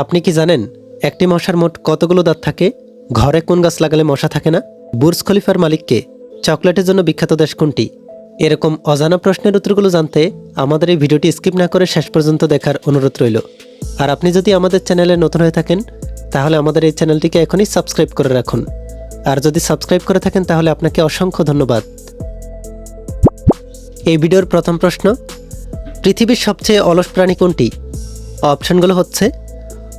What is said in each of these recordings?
আপনি কি জানেন, একটি মশার মোট কতগুলো দাঁত থাকে? ঘরে কোন গাছ লাগালে মশা থাকে না? বুর্জ খলিফার মালিককে চকলেটের জন্য বিখ্যাত দেশ কোনটি? এরকম অজানা প্রশ্নের উত্তরগুলো জানতে আমাদের এই ভিডিওটি স্কিপ না করে শেষ পর্যন্ত দেখার অনুরোধ রইল। আর আপনি যদি আমাদের চ্যানেলে নতুন হয়ে থাকেন, তাহলে আমাদের এই চ্যানেলটিকে এখনই সাবস্ক্রাইব করে রাখুন। আর যদি সাবস্ক্রাইব করে থাকেন, তাহলে আপনাকে অসংখ্য ধন্যবাদ। এই ভিডিওর প্রথম প্রশ্ন, পৃথিবীর সবচেয়ে অলস প্রাণী কোনটি? অপশনগুলো হচ্ছে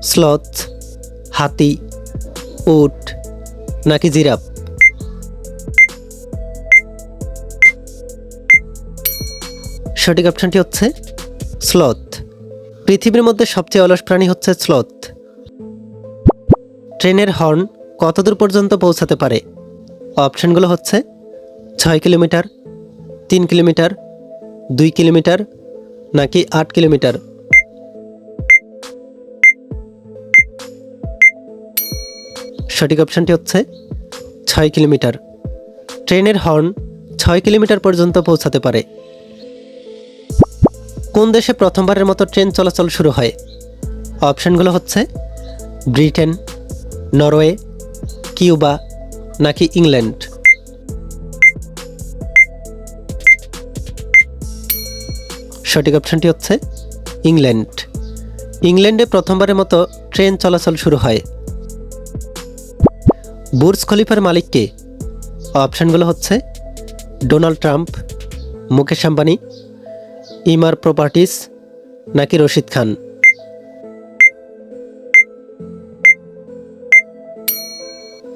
স্লথ, হাতি, উট, নাকি জিরাফ? সঠিক অপশনটি হচ্ছে স্লথ। পৃথিবীর মধ্যে সবচেয়ে অলস প্রাণী হচ্ছে স্লথ। ট্রেনের হর্ন কতদূর পর্যন্ত পৌঁছাতে পারে? অপশনগুলো হচ্ছে ছয় কিলোমিটার, তিন কিলোমিটার, দুই কিলোমিটার, নাকি আট কিলোমিটার? সঠিক অপশনটি হচ্ছে ছয় কিলোমিটার। ট্রেনের হর্ন ছয় কিলোমিটার পর্যন্ত পৌঁছাতে পারে। কোন দেশে প্রথমবারের মতো ট্রেন চলাচল শুরু হয়? অপশানগুলো হচ্ছে ব্রিটেন, নরওয়ে, কিউবা নাকি ইংল্যান্ড। সঠিক অপশনটি হচ্ছে ইংল্যান্ড। ইংল্যান্ডে প্রথমবারের মতো ট্রেন চলাচল শুরু হয়। বুর্জ খলিফার মালিককে অপশনগুলো হচ্ছে Donald Trump, Mukesh Ambani, Emaar properties নাকি রশিদ খান।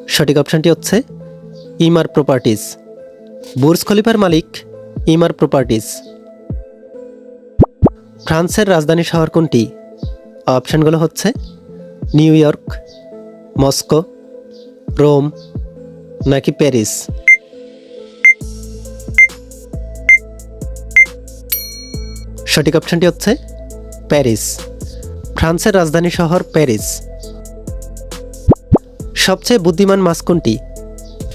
সঠিক অপশনটি হচ্ছে ইমার প্রপার্টিস। বুর্জ খলিফার মালিক ইমার প্রপার্টিস। ফ্রান্সের রাজধানী শহর কোনটি? অপশনগুলো হচ্ছে নিউ ইয়র্ক, মস্কো রোম নাকি প্যারিস? সঠিক অপশনটি হচ্ছে প্যারিস। ফ্রান্সের রাজধানী শহর প্যারিস। সবচেয়ে বুদ্ধিমান মাছ কোনটি?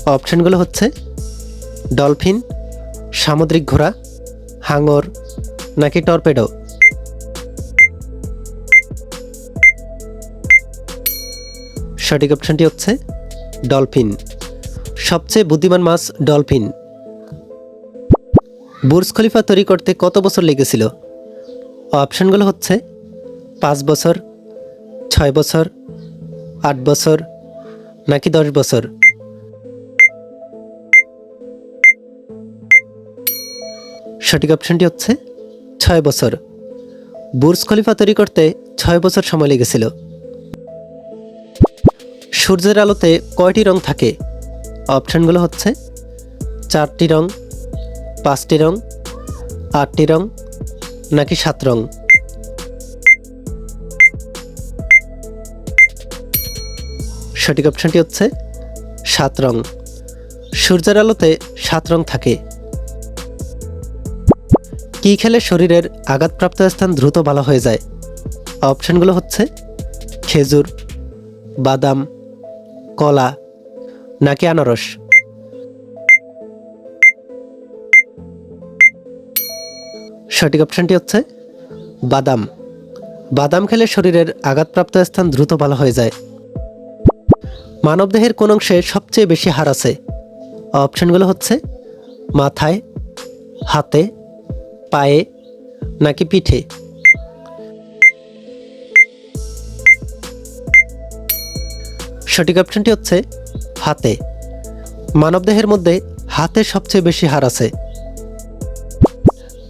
অপশনগুলো হচ্ছে ডলফিন, সামুদ্রিক ঘোড়া, হাঙর নাকি টর্পেডো? সঠিক অপশনটি হচ্ছে ডলফিন। সবচেয়ে বুদ্ধিমান মাছ ডলফিন। বুর্জ খলিফা তৈরি করতে কত বছর লেগেছিল? অপশনগুলো হচ্ছে, পাঁচ বছর, ছয় বছর, আট বছর, নাকি দশ বছর? সঠিক অপশনটি হচ্ছে, ছয় বছর। বুর্জ খলিফা তৈরি করতে ছয় বছর সময় লেগেছিল। সূর্যের আলোতে কয়টি রং থাকে? অপশানগুলো হচ্ছে চারটি রং, পাঁচটি রং, আটটি রং, নাকি সাত রং? সঠিক অপশনটি হচ্ছে সাত রং। সূর্যের আলোতে সাত রং থাকে। কী খেলে শরীরের আঘাতপ্রাপ্ত স্থান দ্রুত ভালো হয়ে যায়? অপশনগুলো হচ্ছে খেজুর, বাদাম কলা, নাকি আনারস? সঠিক অপশনটি হচ্ছে বাদাম। বাদাম খেলে শরীরের আঘাতপ্রাপ্ত স্থান দ্রুত ভালো হয়ে যায়। মানবদেহের কোন অংশে সবচেয়ে বেশি হার আছে? অপশনগুলো হচ্ছে মাথায়, হাতে, পায়ে, নাকি পিঠে? সঠিক অপশনটি হচ্ছে হাতে। মানবদেহের মধ্যে হাতে সবচেয়ে বেশি হার আছে।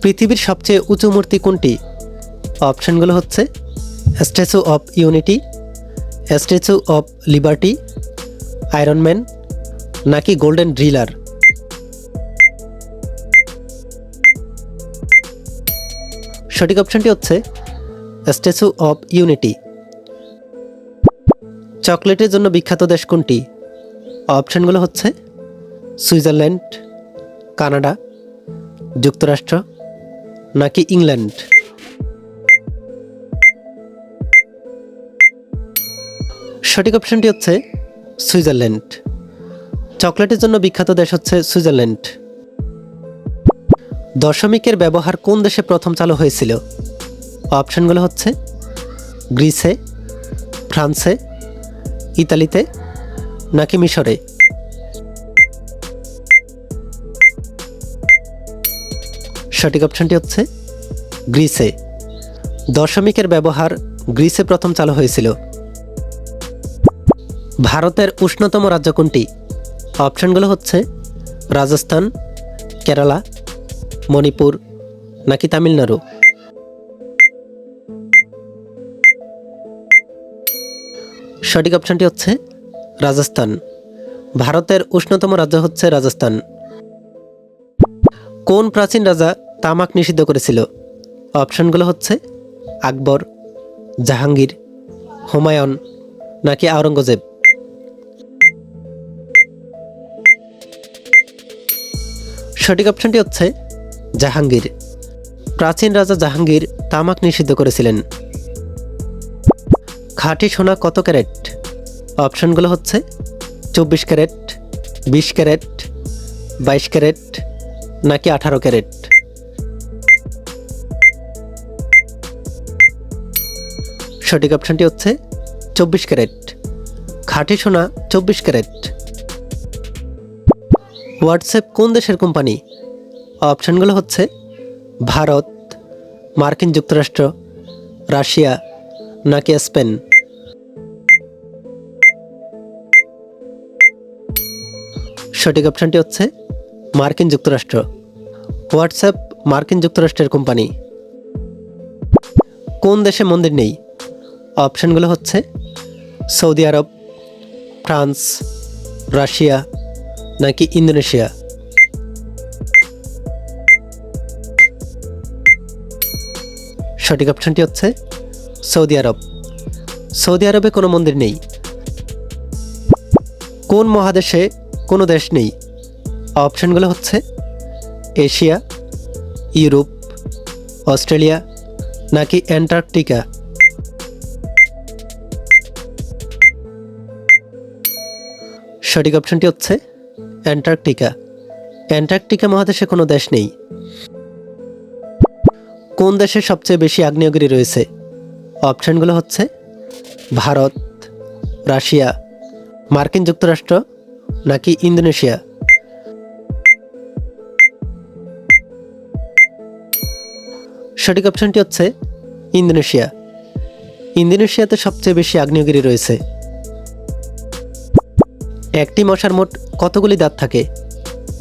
পৃথিবীর সবচেয়ে উঁচু মূর্তি কোনটি? অপশনগুলো হচ্ছে Statue of Unity Statue of Liberty Iron Man নাকি গোল্ডেন ড্রিলার সঠিক অপশনটি হচ্ছে স্ট্যাচু অফ ইউনিটি চকলেটের জন্য বিখ্যাত দেশ কোনটি? অপশানগুলো হচ্ছে সুইজারল্যান্ড, কানাডা, যুক্তরাষ্ট্র নাকি ইংল্যান্ড। সঠিক অপশনটি হচ্ছে সুইজারল্যান্ড। চকলেটের জন্য বিখ্যাত দেশ হচ্ছে সুইজারল্যান্ড। দশমিকের ব্যবহার কোন দেশে প্রথম চালু হয়েছিল? অপশনগুলো হচ্ছে গ্রিসে, ফ্রান্সে ইতালিতে, নাকি মিশরে? সঠিক অপশনটি হচ্ছে গ্রিসে। দশমিকের ব্যবহার গ্রিসে প্রথম চালু হয়েছিল। ভারতের উষ্ণতম রাজ্য কোনটি? অপশনগুলো হচ্ছে রাজস্থান, কেরালা, মণিপুর, নাকি তামিলনাড়ু? সঠিক অপশনটি হচ্ছে রাজস্থান। ভারতের উষ্ণতম রাজ্য হচ্ছে রাজস্থান। কোন প্রাচীন রাজা তামাক নিষিদ্ধ করেছিল? অপশনগুলো হচ্ছে আকবর, জাহাঙ্গীর, হুমায়ুন নাকি আওরঙ্গজেব? সঠিক অপশনটি হচ্ছে জাহাঙ্গীর। প্রাচীন রাজা জাহাঙ্গীর তামাক নিষিদ্ধ করেছিলেন। খাঁটি সোনা কত ক্যারেট? অপশনগুলো হচ্ছে চব্বিশ ক্যারেট, বিশ ক্যারেট, বাইশ ক্যারেট নাকি আঠারো ক্যারেট। সঠিক অপশনটি হচ্ছে চব্বিশ ক্যারেট। খাঁটি সোনা চব্বিশ ক্যারেট। হোয়াটসঅ্যাপ কোন দেশের কোম্পানি? অপশানগুলো হচ্ছে ভারত, মার্কিন যুক্তরাষ্ট্র, রাশিয়া নাকি স্পেন? সঠিক অপশনটি হচ্ছে মার্কিন যুক্তরাষ্ট্র। হোয়াটসঅ্যাপ মার্কিন যুক্তরাষ্ট্রের কোম্পানি। কোন দেশে মন্দির নেই? অপশনগুলো হচ্ছে সৌদি আরব, ফ্রান্স, রাশিয়া নাকি ইন্দোনেশিয়া? সঠিক অপশনটি হচ্ছে সৌদি আরব। সৌদি আরবে কোনো মন্দির নেই। কোন মহাদেশে কোনো দেশ নেই। অপশনগুলো হচ্ছে এশিয়া, ইউরোপ, অস্ট্রেলিয়া নাকি অ্যান্টার্কটিকা। সঠিক অপশনটি হচ্ছে অ্যান্টার্কটিকা। অ্যান্টার্কটিকা মহাদেশে কোনো দেশ নেই। কোন দেশে সবচেয়ে বেশি আগ্নেয়গিরি রয়েছে? অপশানগুলো হচ্ছে ভারত, রাশিয়া, মার্কিন যুক্তরাষ্ট্র নাকি ইন্দোনেশিয়া? সঠিক অপশনটি হচ্ছে ইন্দোনেশিয়া। ইন্দোনেশিয়াতে সবচেয়ে বেশি আগ্নেয়গিরি রয়েছে। একটি মশার মোট কতগুলি দাঁত থাকে?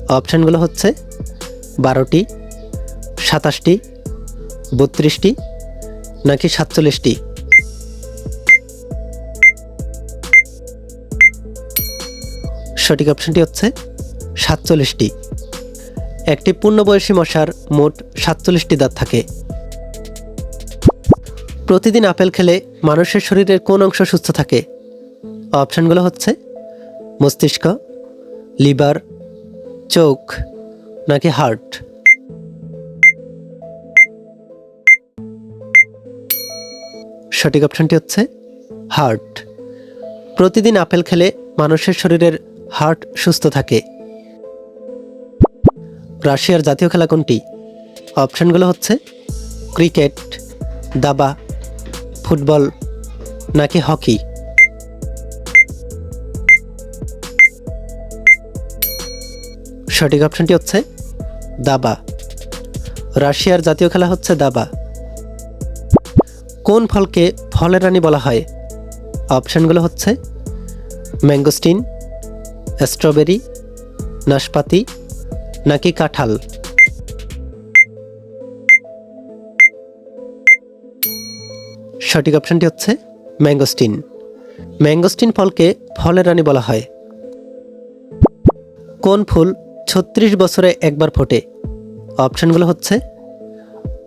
অপশানগুলো হচ্ছে বারোটি, সাতাশটি, বত্রিশটি নাকি সাতচল্লিশটি? সঠিক অপশনটি হচ্ছে সাতচল্লিশটি। একটি পূর্ণবয়সী মশার মোট সাতচল্লিশটি দাঁত থাকে। প্রতিদিন আপেল খেলে মানুষের শরীরের কোন অংশ সুস্থ থাকে? অপশানগুলো হচ্ছে মস্তিষ্ক, লিভার, চোখ, নাকি হার্ট সঠিক অপশনটি হচ্ছে হার্ট প্রতিদিন আপেল খেলে মানুষের শরীরের হার্ট সুস্থ থাকে। রাশিয়ার জাতীয় খেলা কোনটি? অপশনগুলো হচ্ছে ক্রিকেট, দাবা, ফুটবল নাকি হকি? সঠিক অপশনটি হচ্ছে দাবা। রাশিয়ার জাতীয় খেলা হচ্ছে দাবা। কোন ফলকে ফলের রানী বলা হয়? অপশনগুলো হচ্ছে ম্যাঙ্গোস্টিন স্ট্রবেরি, নাশপাতি নাকি কাঁঠাল? সঠিক অপশনটি হচ্ছে ম্যাঙ্গোস্টিন। ম্যাঙ্গোস্টিন ফলকে ফলের রানী বলা হয়। কোন ফুল ছত্রিশ বছরে একবার ফোটে? অপশানগুলো হচ্ছে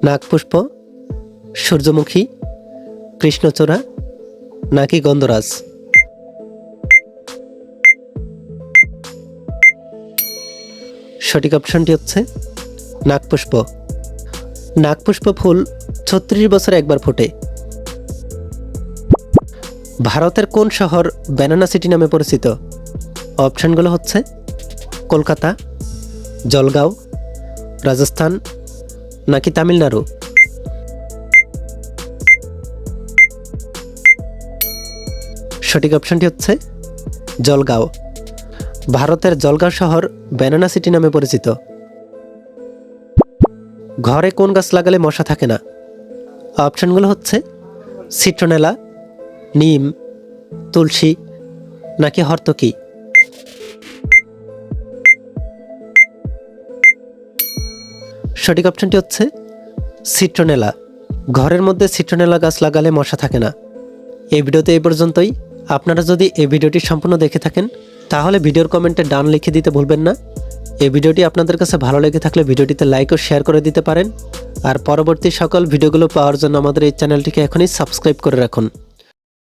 নাগপুষ্প, সূর্যমুখী, কৃষ্ণচূড়া নাকি গন্ধরাজ? সঠিক অপশনটি হচ্ছে নাগপুষ্প। নাগপুষ্প ফুল ছত্রিশ বছরে একবার ফোটে। ভারতের কোন শহর ব্যানানা সিটি নামে পরিচিত? অপশনগুলো হচ্ছে কলকাতা, জলগাঁও, রাজস্থান নাকি তামিলনাড়ু? সঠিক অপশনটি হচ্ছে জলগাঁও। ভারতের জলগাঁও শহর ব্যানানা সিটি নামে পরিচিত। ঘরে কোন গাছ লাগালে মশা থাকে না? অপশনগুলো হচ্ছে সিট্রোনেলা, নিম, তুলসী নাকি হর্তকি। সঠিক অপশনটি হচ্ছে সিট্রোনেলা। ঘরের মধ্যে সিট্রোনেলা গাছ লাগালে মশা থাকে না। এই ভিডিওতে এই পর্যন্তই। আপনারা যদি এই ভিডিওটি সম্পূর্ণ দেখে থাকেন তাহলে ভিডিওর কমেন্টে ডান লিখে দিতে ভুলবেন না। এই ভিডিওটি আপনাদের কাছে ভালো লেগে থাকলে ভিডিওটিতে লাইক ও শেয়ার করে দিতে পারেন। আর পরবর্তী সকল ভিডিওগুলো পাওয়ার জন্য আমাদের এই চ্যানেলটিকে এখনই সাবস্ক্রাইব করে রাখুন।